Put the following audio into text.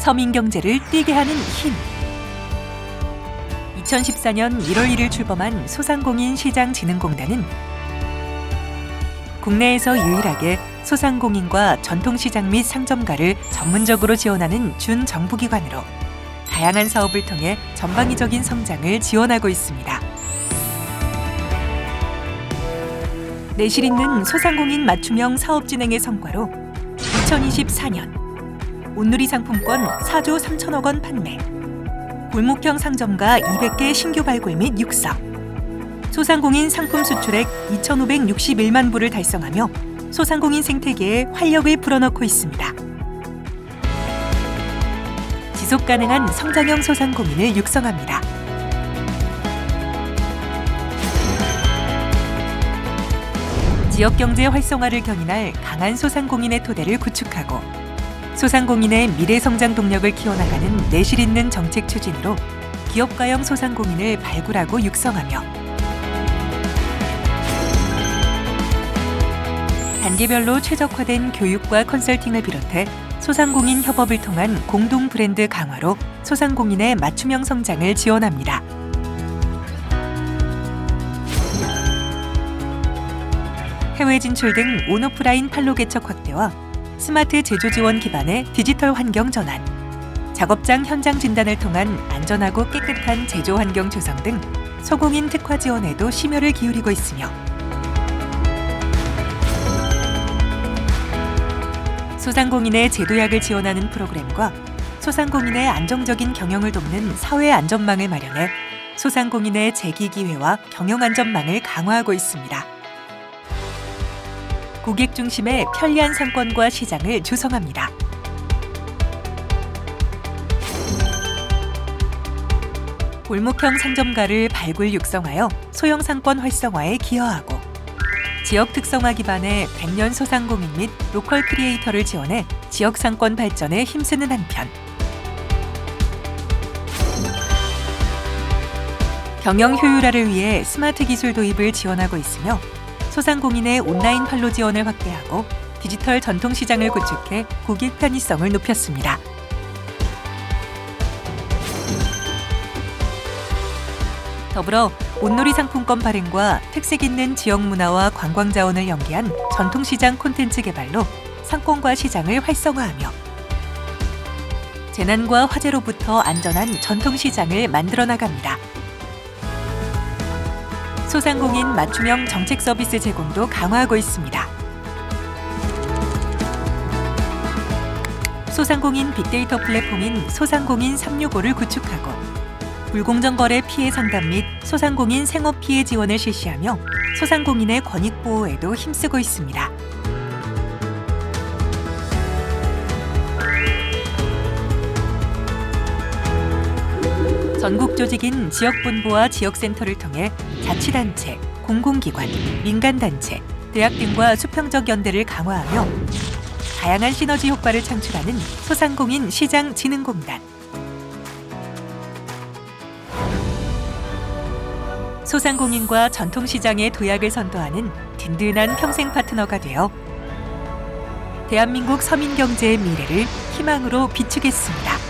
서민 경제를 뛰게 하는 힘. 2014년 1월 1일 출범한 소상공인 시장진흥공단은 국내에서 유일하게 소상공인과 전통시장 및 상점가를 전문적으로 지원하는 준정부기관으로 다양한 사업을 통해 전방위적인 성장을 지원하고 있습니다. 내실 있는 소상공인 맞춤형 사업 진행의 성과로 2024년 온누리 상품권 4조 3천억 원 판매, 골목형 상점가 200개 신규 발굴 및 육성, 소상공인 상품 수출액 2,561만 부를 달성하며 소상공인 생태계에 활력을 불어넣고 있습니다. 지속 가능한 성장형 소상공인을 육성합니다. 지역 경제 활성화를 견인할 강한 소상공인의 토대를 구축하고 소상공인의 미래 성장 동력을 키워나가는 내실 있는 정책 추진으로 기업가형 소상공인을 발굴하고 육성하며 단계별로 최적화된 교육과 컨설팅을 비롯해 소상공인 협업을 통한 공동 브랜드 강화로 소상공인의 맞춤형 성장을 지원합니다. 해외 진출 등 온오프라인 판로 개척 확대와 스마트 제조 지원 기반의 디지털 환경 전환, 작업장 현장 진단을 통한 안전하고 깨끗한 제조 환경 조성 등 소공인 특화 지원에도 심혈을 기울이고 있으며 소상공인의 제도약을 지원하는 프로그램과 소상공인의 안정적인 경영을 돕는 사회 안전망을 마련해 소상공인의 재기 기회와 경영 안전망을 강화하고 있습니다. 고객 중심의 편리한 상권과 시장을 조성합니다. 골목형 상점가를 발굴 육성하여 소형 상권 활성화에 기여하고 지역 특성화 기반의 100년 소상공인 및 로컬 크리에이터를 지원해 지역 상권 발전에 힘쓰는 한편 경영 효율화를 위해 스마트 기술 도입을 지원하고 있으며 소상공인의 온라인 판로 지원을 확대하고 디지털 전통 시장을 구축해 고객 편의성을 높였습니다. 더불어 온놀이 상품권 발행과 특색 있는 지역 문화와 관광 자원을 연계한 전통시장 콘텐츠 개발로 상권과 시장을 활성화하며 재난과 화재로부터 안전한 전통시장을 만들어 나갑니다. 소상공인 맞춤형 정책 서비스 제공도 강화하고 있습니다. 소상공인 빅데이터 플랫폼인 소상공인 365를 구축하고 불공정 거래 피해 상담 및 소상공인 생업 피해 지원을 실시하며 소상공인의 권익 보호에도 힘쓰고 있습니다. 전국 조직인 지역본부와 지역센터를 통해 자치단체, 공공기관, 민간단체, 대학 등과 수평적 연대를 강화하며 다양한 시너지 효과를 창출하는 소상공인 시장진흥공단. 소상공인과 전통시장의 도약을 선도하는 든든한 평생 파트너가 되어 대한민국 서민 경제의 미래를 희망으로 비추겠습니다.